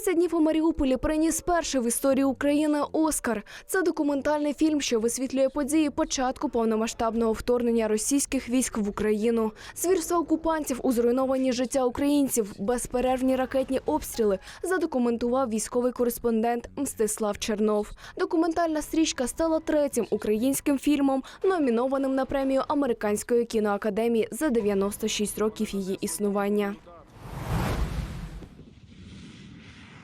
«20 днів у Маріуполі приніс перший в історії України Оскар. Це документальний фільм, що висвітлює події початку повномасштабного вторгнення російських військ в Україну. Звірства окупантів у зруйновані життя українців, безперервні ракетні обстріли задокументував військовий кореспондент Мстислав Чернов. Документальна стрічка стала третім українським фільмом, номінованим на премію Американської кіноакадемії за 96 років її існування.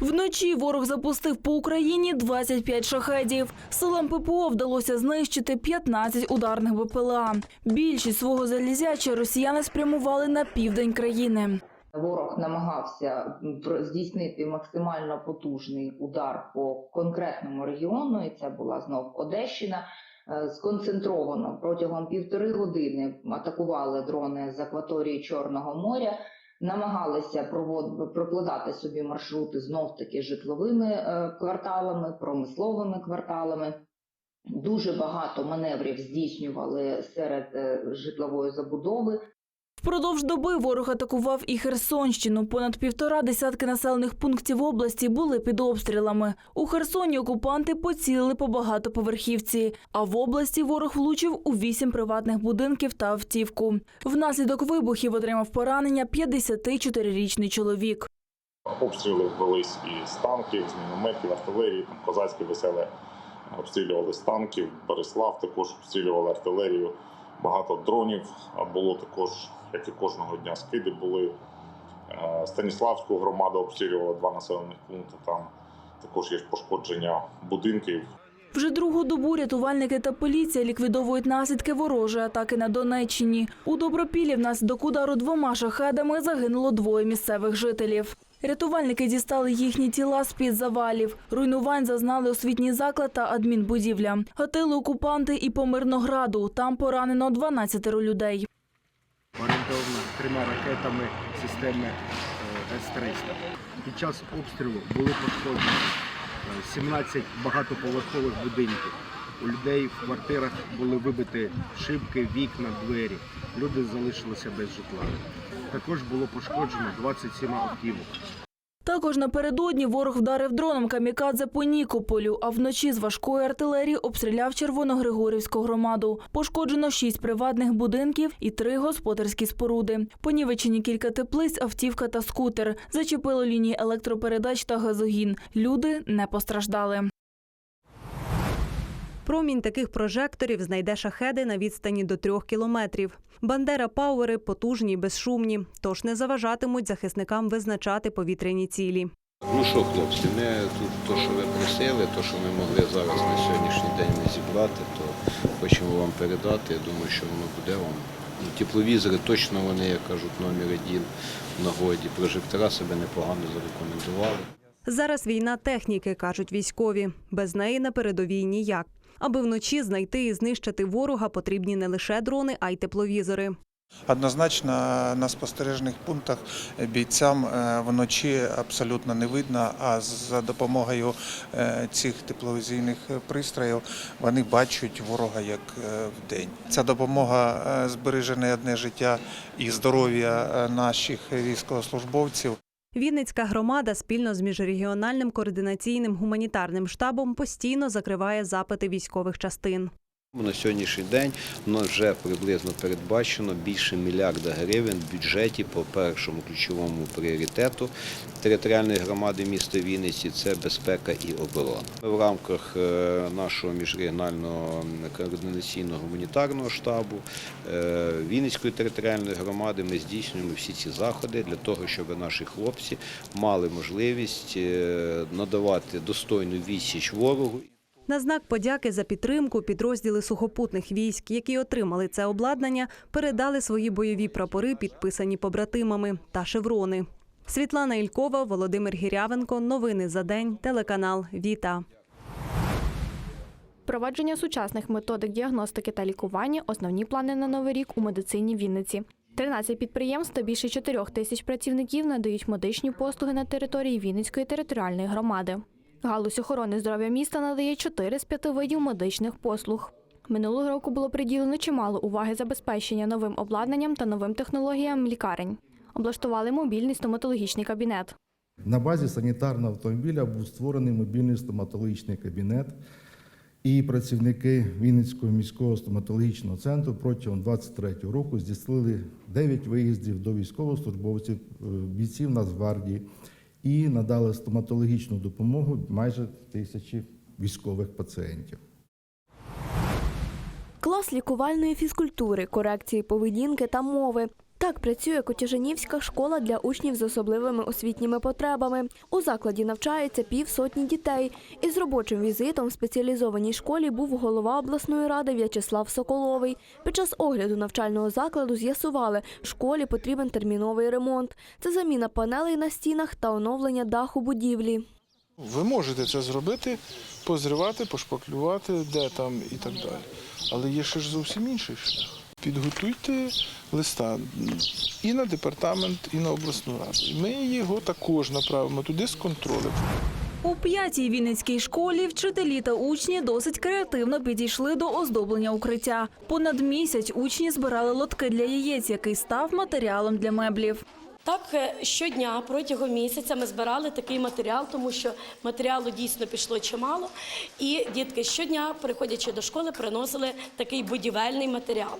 Вночі ворог запустив по Україні 25 шахедів. Силам ППО вдалося знищити 15 ударних БПЛА. Більшість свого залізяча росіяни спрямували на південь країни. Ворог намагався здійснити максимально потужний удар по конкретному регіону, і це була знов Одещина. Е, Сконцентровано протягом півтори години атакували дрони з акваторії Чорного моря, намагалися провод... прокладати собі маршрути знов таки житловими е, кварталами, промисловими кварталами. Дуже багато маневрів здійснювали серед е, житлової забудови. Впродовж доби ворог атакував і Херсонщину. Понад півтора десятки населених пунктів області були під обстрілами. У Херсоні окупанти поцілили по багатоповерхівці, а в області ворог влучив у вісім приватних будинків та автівку. Внаслідок вибухів отримав поранення 54-річний чоловік. Обстріли велись і з танків, з мінометів, артилерії, там козацьке веселе обстрілювали з танків, Береслав також обстрілювали артилерію. Багато дронів було також, як і кожного дня, скиди були. Е, Станіславську громаду обстрілювали два населених пункти. Там також є пошкодження будинків. Вже другу добу рятувальники та поліція ліквідовують наслідки ворожої атаки на Донеччині. У Добропіллі внаслідок удару двома шахедами загинуло двоє місцевих жителів. Рятувальники дістали їхні тіла з-під завалів. Руйнувань зазнали освітній заклад та адмінбудівля. Гатили окупанти і по Мирнограду. Там поранено 12 людей. Орієнтовно трьома ракетами системи е, С-300. Під час обстрілу були пошкоджені е, 17 багатоповерхових будинків. У людей в квартирах були вибиті шибки, вікна, двері. Люди залишилися без житла. Також було пошкоджено 27 автівок. Також напередодні ворог вдарив дроном камікадзе по Нікополю, а вночі з важкої артилерії обстріляв Червоногригорівську громаду. Пошкоджено шість приватних будинків і три господарські споруди. Понівечені кілька теплиць, автівка та скутер. Зачепило лінії електропередач та газогін. Люди не постраждали. Промінь таких прожекторів знайде шахеди на відстані до трьох кілометрів. Бандера Пауери потужні й безшумні, тож не заважатимуть захисникам визначати повітряні цілі. Ну що, хлопці, ми тут то, що ви просили, то, що ми могли зараз на сьогоднішній день не зібрати, то хочемо вам передати. Я думаю, що воно буде вам. Ну, тепловізори точно вони, як кажуть, номер один в нагоді. Прожектора себе непогано зарекомендували. Зараз війна техніки, кажуть військові. Без неї на передовій ніяк. Аби вночі знайти і знищити ворога, потрібні не лише дрони, а й тепловізори. Однозначно на спостережних пунктах бійцям е, вночі абсолютно не видно, а за допомогою е, цих тепловізійних пристроїв вони бачать ворога як е, вдень. Ця допомога е, збереже не одне життя і здоров'я наших військовослужбовців. Вінницька громада спільно з міжрегіональним координаційним гуманітарним штабом постійно закриває запити військових частин. На сьогоднішній день воно вже приблизно передбачено більше мільярда гривень в бюджеті по першому ключовому пріоритету територіальної громади міста Вінниці це безпека і оборона. В рамках е, нашого міжрегіонального координаційного гуманітарного штабу е, Вінницької територіальної громади ми здійснюємо всі ці заходи для того, щоб наші хлопці мали можливість е, надавати достойну відсіч ворогу. На знак подяки за підтримку підрозділи сухопутних військ, які отримали це обладнання, передали свої бойові прапори, підписані побратимами та шеврони. Світлана Ількова, Володимир Гірявенко. Новини за день. Телеканал Віта. Впровадження сучасних методик діагностики та лікування основні плани на новий рік у медицині Вінниці. 13 підприємств та більше 4 тисяч працівників надають медичні послуги на території Вінницької територіальної громади. Галузь охорони здоров'я міста надає 4 з 5 видів медичних послуг. Минулого року було приділено чимало уваги забезпечення новим обладнанням та новим технологіям лікарень. Облаштували мобільний стоматологічний кабінет. На базі санітарного автомобіля був створений мобільний стоматологічний кабінет, і працівники Вінницького міського стоматологічного центру протягом 23 року здійснили 9 виїздів до військовослужбовців, е, бійців Нацгвардії і надали стоматологічну допомогу майже тисячі військових пацієнтів. Клас лікувальної фізкультури, корекції поведінки та мови. Так працює Котяжанівська школа для учнів з особливими освітніми потребами. У закладі навчається півсотні дітей. Із робочим візитом в спеціалізованій школі був голова обласної ради В'ячеслав Соколовий. Під час огляду навчального закладу з'ясували, школі потрібен терміновий ремонт. Це заміна панелей на стінах та оновлення даху будівлі. Ви можете це зробити, позривати, пошпаклювати, де там і так далі. Але є ще ж зовсім інший шлях. Підготуйте листа і на департамент, і на обласну раду. Ми його також направимо туди з контролем. У п'ятій Вінницькій школі вчителі та учні досить креативно підійшли до оздоблення укриття. Понад місяць учні збирали лотки для яєць, який став матеріалом для меблів. Так, е, щодня протягом місяця ми збирали такий матеріал, тому що матеріалу дійсно пішло чимало. І дітки щодня, приходячи до школи, приносили такий будівельний матеріал.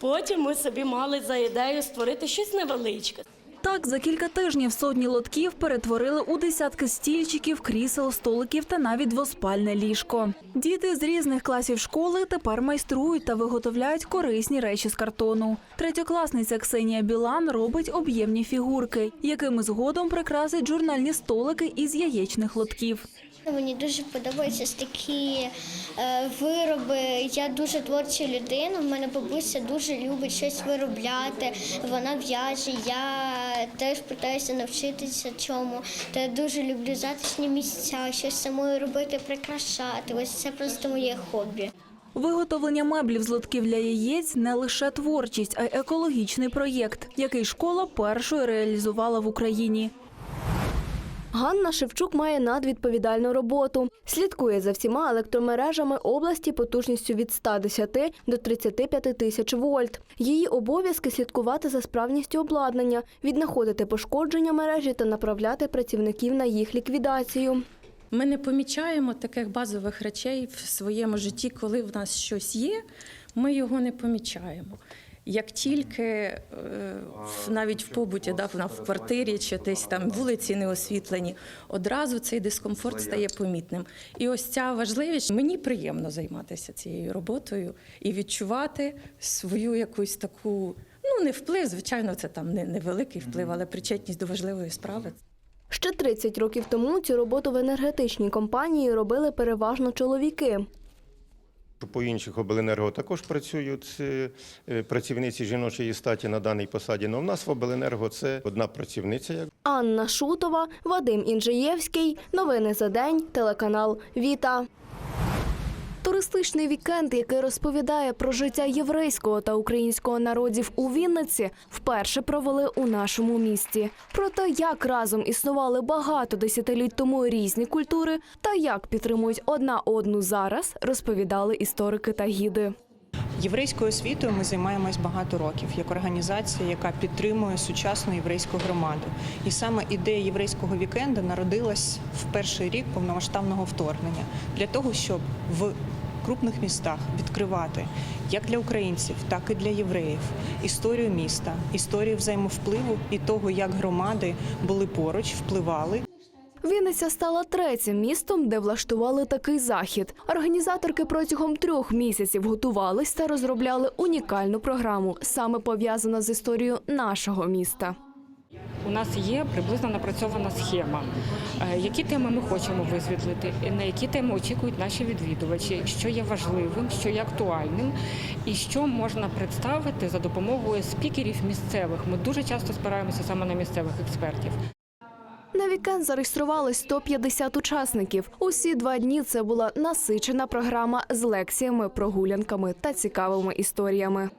Потім ми собі мали за ідею створити щось невеличке. Так, за кілька тижнів сотні лотків перетворили у десятки стільчиків, крісел, столиків та навіть двоспальне ліжко. Діти з різних класів школи тепер майструють та виготовляють корисні речі з картону. Третьокласниця Ксенія Білан робить об'ємні фігурки, якими згодом прикрасить журнальні столики із яєчних лотків. Мені дуже подобаються такі е, вироби. Я дуже творча людина. У мене бабуся дуже любить щось виробляти. Вона в'яже. Я теж питаюся навчитися чому. Та я дуже люблю затишні місця, щось самою робити, прикрашати. Ось це просто моє хобі. Виготовлення меблів з лотків для яєць не лише творчість, а й екологічний проєкт, який школа першою реалізувала в Україні. Ганна Шевчук має надвідповідальну роботу. Слідкує за всіма електромережами області потужністю від 110 до 35 тисяч вольт. Її обов'язки слідкувати за справністю обладнання, віднаходити пошкодження мережі та направляти працівників на їх ліквідацію. Ми не помічаємо таких базових речей в своєму житті, коли в нас щось є, ми його не помічаємо. Як тільки е, в- навіть в побуті, да, в- в квартирі чи десь там вулиці не освітлені, одразу цей дискомфорт стає помітним. І ось ця важливість мені приємно займатися цією роботою і відчувати свою якусь таку, ну не вплив, звичайно, це там не невеликий вплив, але причетність до важливої справи. Ще 30 років тому цю роботу в енергетичній компанії робили переважно чоловіки. По інших обленерго також працюють е, працівниці жіночої статі на даній посаді. Но в нас в обленерго це одна працівниця. Анна Шутова, Вадим Інжиєвський. Новини за день. Телеканал Віта. Туристичний вікенд, який розповідає про життя єврейського та українського народів у Вінниці, вперше провели у нашому місті. Про те, як разом існували багато десятиліть тому різні культури, та як підтримують одна одну зараз, розповідали історики та гіди. Єврейською освітою ми займаємось багато років як організація, яка підтримує сучасну єврейську громаду. І саме ідея єврейського вікенду народилась в перший рік повномасштабного вторгнення для того, щоб в крупних містах відкривати як для українців, так і для євреїв історію міста, історію взаємовпливу і того, як громади були поруч, впливали Вінниця стала третім містом, де влаштували такий захід. Організаторки протягом трьох місяців готувались та розробляли унікальну програму, саме пов'язану з історією нашого міста. У нас є приблизно напрацьована схема, е, які теми ми хочемо висвітлити, на які теми очікують наші відвідувачі, що є важливим, що є актуальним, і що можна представити за допомогою спікерів місцевих. Ми дуже часто спираємося саме на місцевих експертів. На вікенд зареєструвалось 150 учасників. Усі два дні це була насичена програма з лекціями, прогулянками та цікавими історіями.